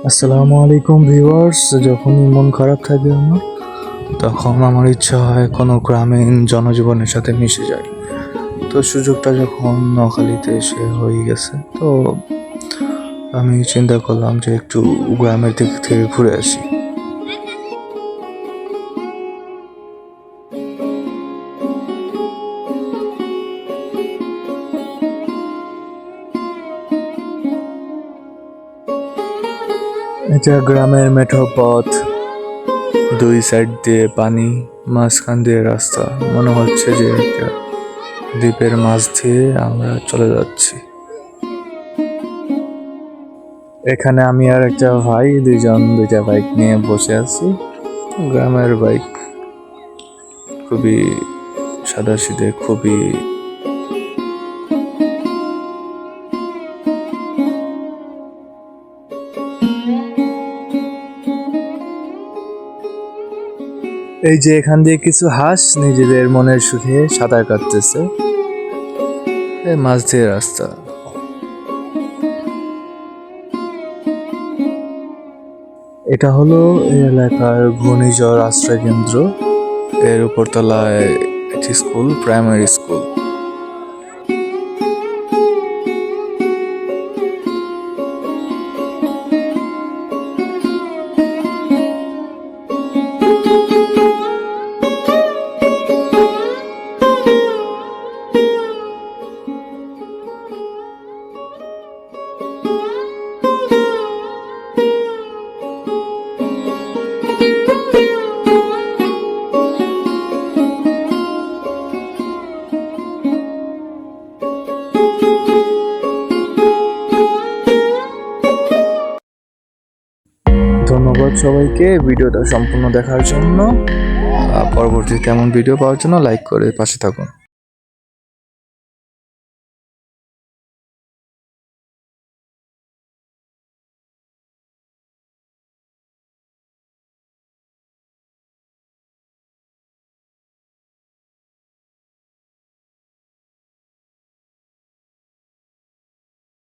আসসালামু আলাইকুম ভিউয়ার্স, যখনই মন খারাপ থাকে আমার, তখন আমার ইচ্ছা হয় কোনো গ্রামীণ জনজীবনের সাথে মিশে যায় তো সুযোগটা যখন নখালিতে এসে হয়ে গেছে, তো আমি চিন্তা করলাম যে একটু গ্রামের দিক থেকে ঘুরে আসি। এটা গ্রামের মেঠো পথ। দুই সাইড দিয়ে পানি, মাঝখান দিয়ে রাস্তা। মনে হচ্ছে যে একটা দ্বীপের মাঝ দিয়ে আমরা চলে যাচ্ছি। এখানে আমি আর একটা ভাই, দুইজন দুইটা বাইক নিয়ে বসে আছি। গ্রামের বাইক খুবই সাদা সিধে খুবই এই যে এখান দিয়ে কিছু হাঁস নিজেদের মনের সুখে সাঁতার কাটতেছে। মাছ দিয়ে রাস্তা। এটা হলো এই এলাকার ঘূর্ণিঝড় আশ্রয় কেন্দ্র এর উপরতলায় একটি স্কুল, প্রাইমারি স্কুল। ধন্যবাদ সবাইকে। ভিডিওটা সম্পূর্ণ দেখার জন্য পরবর্তী কেমন ভিডিও পাওয়ার জন্য লাইক করে পাশে থাকুন।